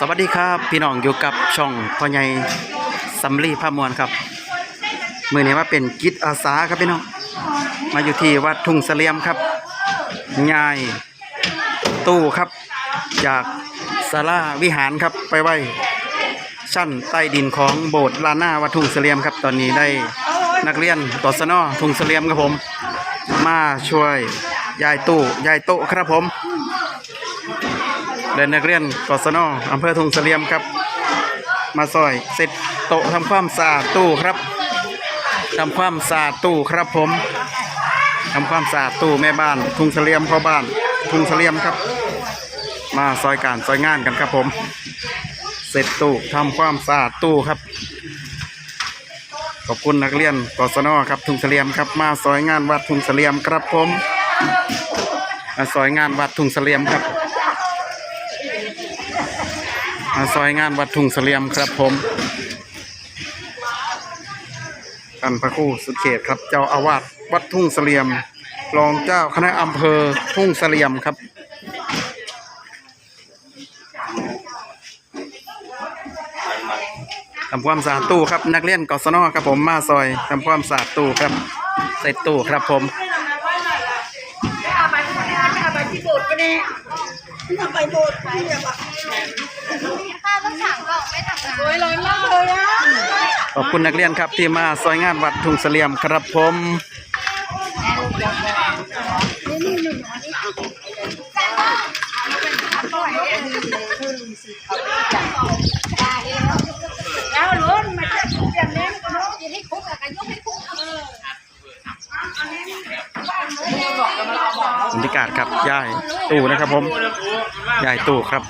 สวัสดีครับ พี่น้องอยู่กับช่องพ่อใหญ่สำลีพามวลครับมือนี้ว่าเป็นกิจอาสาครับพี่น้องมาอยู่ที่วัดทุ่งเสลียมครับยายตู้ครับ จากศาลาวิหารครับไปไว้ชั้นใต้ดินของโบสถ์ลานหน้าวัดทุ่งเสลียมครับ ตอนนี้ได้นักเรียนต่อสนอทุ่งเสลียมครับผม มาช่วยยายตู้ยายโตะครับผม เดินนักเรียนกศนอำเภอทุ่งเสลียมครับ มาซอยเสร็จโต๊ะทำความสะอาดตู้ครับทำความสะอาดตู้ครับผมทำความสะอาดตู้แม่บ้าน ทุ่งเสลียมพ่อบ้าน ทุ่งเสลียมครับ มาซอยการซอยงานกันครับผม เสร็จตู้ทำความสะอาดตู้ครับขอบคุณนักเรียนกศนครับทุ่งเสลียมครับมาซอยงานวัดทุ่งเสลียมครับผมมาซอยงานวัดทุ่งเสลียมครับ มาซอยงานวัดทุ่งเสลียมครับผมท่านพระครูสุดเขตครับ เจ้าอาวาสวัดทุ่งเสลียม รองเจ้าคณะอำเภอทุ่งเสลียมครับทำความสะอาดตู้ครับ นักเรียนกศนครับผมมาซอยทำความสะอาดตู้ครับใส่ตู้ครับผมเอาไปที่ไหนเอาไปที่โบสถ์ก็ได้เอาไปโบสถ์ไปแบบว่าข้าว ต้องสั่งก่อนไม่ทำงานสวยร้อนมากเลยอะขอบคุณนักเรียนครับที่มาซอยงานวัดทุ่งเสลียมครับผมแล้วล้นมาจากเรียนเล่นก็น้องอย่าให้คุกอะกันยกให้คุกบรรยากาศครับย่ายตู้นะครับผมย่ายตู้ครับ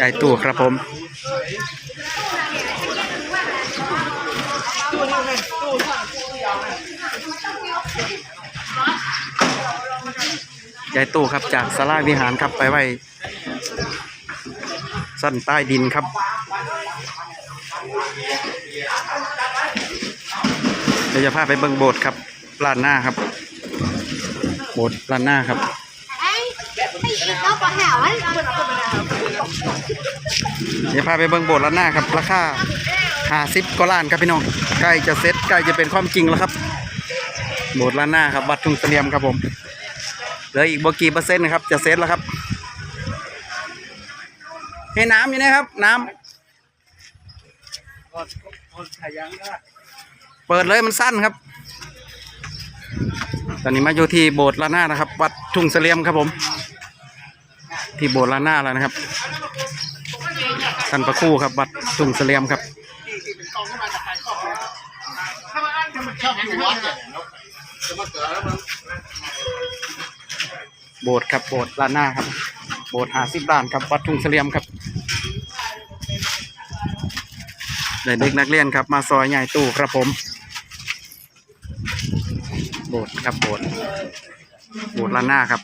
ย่ายตู้ครับผมยายตู้ครับจากสาราวิหารครับไปไว้สั้นใต้ดินครับ ดี๋ยวจะพาไปเบิ่งโบสถ์ครับลานหน้าครับ โบสถ์ลานหน้าครับไอ้ตีเราปะหาวันเดี๋ยวพาไปเบิ่งโบสถ์ลานหน้าครับ ราคาห้าสิบกว่าล้านครับพี่น้อง ใกล้จะเสร็จใกล้จะเป็นความจริงแล้วครับ โบสถ์ลานหน้าครับ วัดทุ่งเสลียมครับผม เหลืออีกบกี่เปอร์เซ็นต์นะครับ จะเสร็จแล้วครับ ให้น้ำอยู่นะครับ น้ำ เปิดเลยมันสั้นครับ ตอนนี้มาอยู่ที่โบสถ์ลานหน้านะครับ วัดทุ่งเสลียมครับผม ที่โบสถ์ลานหน้าแล้วนะครับท่านพระคู่ครับ วัดทุ่งเสลียมครับโบสถ์ครับโบสถ์ลานหน้าครับ โบสถ์หาสิบล้านครับ วัดทุ่งเสลียมครับเด็กนักเรียนครับ มาซอยใหญ่ตู้ครับผม บสถ์ครับโบสถ์โบสถ์ลานหน้าครับ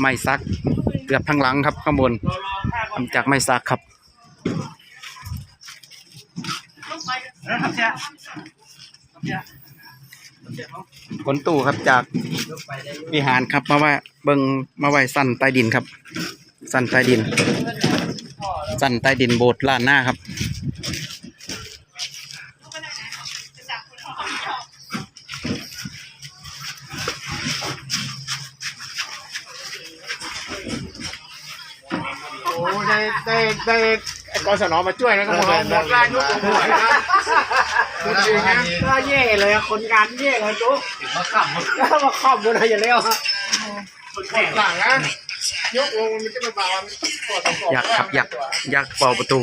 ไม้ซักเกือบทั้งหลังครับข้างบนทำจากไม้ซักครับขนตู้ครับจากวิหารครับมาไว้เบิงมาไว้สั้นใต้ดินครับ สั้นใต้ดิน สั้นใต้ดินโบสถ์ล้านหน้าครับ ได้ได้ได้ไอ้กศนมาช่วยแล้วก็หมหมดร้ายุกหัวนะคุณจริงนะก็แย่เลยอะคนงานแย่เลยจุ๊มาขับมาขับหมดเลยอย่างเร็วคนหลังนะยกลงมันจะมาบาวอยักษ์ครับยักษ์ยักเป่าประตู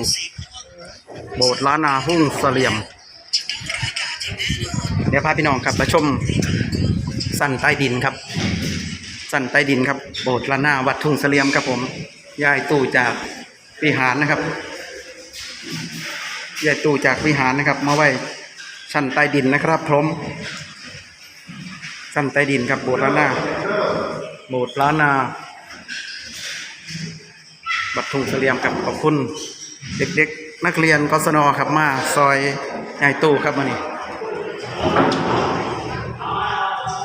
โบสถ์ล้านนาหุ้งเสลี่ยม เดี๋ยวพาพี่น้องครับมาชมสั้นใต้ดินครับสั้นใต้ดินครับ โบสถ์ล้านนาวัดทุ่งเสลี่ยมครับผมยายตู้จาก วิหารนะครับยายตู้จากวิหารนะครับ มาไว้ชั้นใต้ดินนะครับพร้อมชั้นใต้ดินครับโบสถ์ล้านนาโบสถ์ล้านนา บัตรทุงเสลียมกับขอบคุณ เด็กๆ นักเรียนกศนครับมาซอยยายตู้ครับมานี่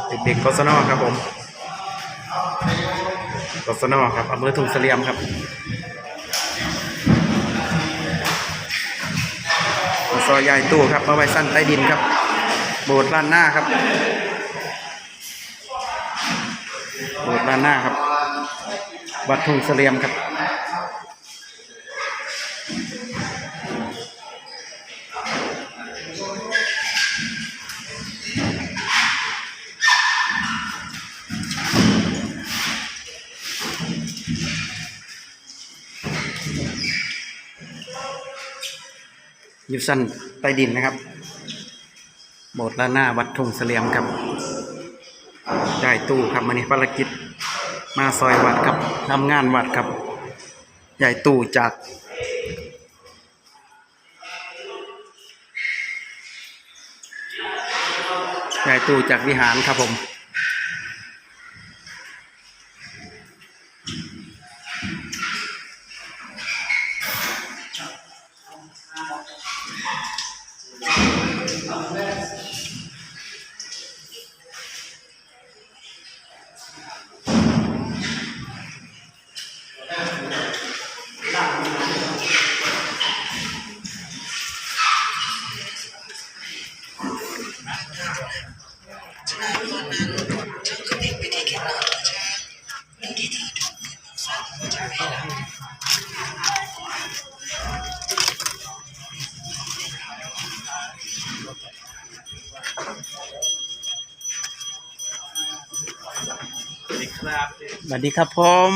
เด็กๆกศนครับผมกศนครับอำเภอทุงเสลี่ยมครับ ซอยยายตู้ครับมาไว้สั้นใต้ดินครับ โบสถ์ล้านหน้าครับ โบสถ์ล้านหน้าครับวัดทุ่งเสลียมครับ ยู่สั้นใต้ดินนะครับ โบสถ์ล้านหน้าวัดทงเสลียมครับได้ตู้ครับมานี่ภารกิจมาซอยวัดครับทำงานวัดครับใหญ่ตู้จากใหญ่ตู้จากวิหารครับผม สวัสดีครับผม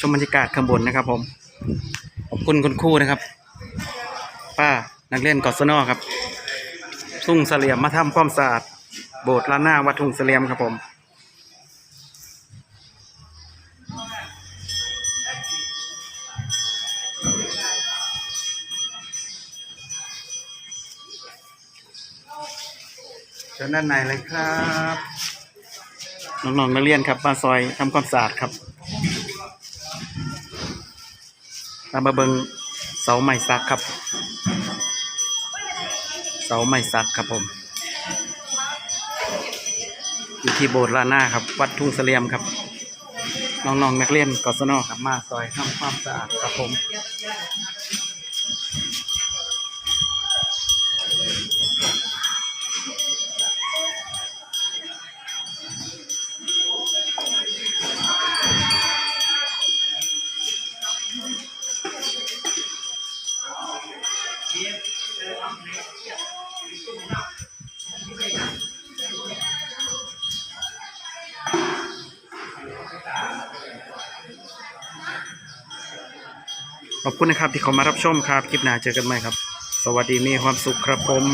ชมบรรยากาศข้างบนนะครับผม ขอบคุณคุณครูนะครับ ป้า นักเรียนกศนครับทุ่งเสลียมมาทำความสะอาดโบสถ์ล้านหน้าวัดทุ่งเสลียมครับผมเชิญด้านในเลยครับน้องๆนักเรียนครับมาซอยทำความสะอาดครับตามมาเบิงเสาไม้ซักครับ เสาไม้สักครับผม อยู่ที่โบสถ์ลานหน้าครับ วัดทุ่งเสลียมครับ น้องๆนักเรียนกศนครับมาซอยทำความสะอาดครับผม ขอบคุณนะครับที่เขามารับชมครับ คลิปหน้าเจอกันใหม่ครับ สวัสดีมีความสุขครับผม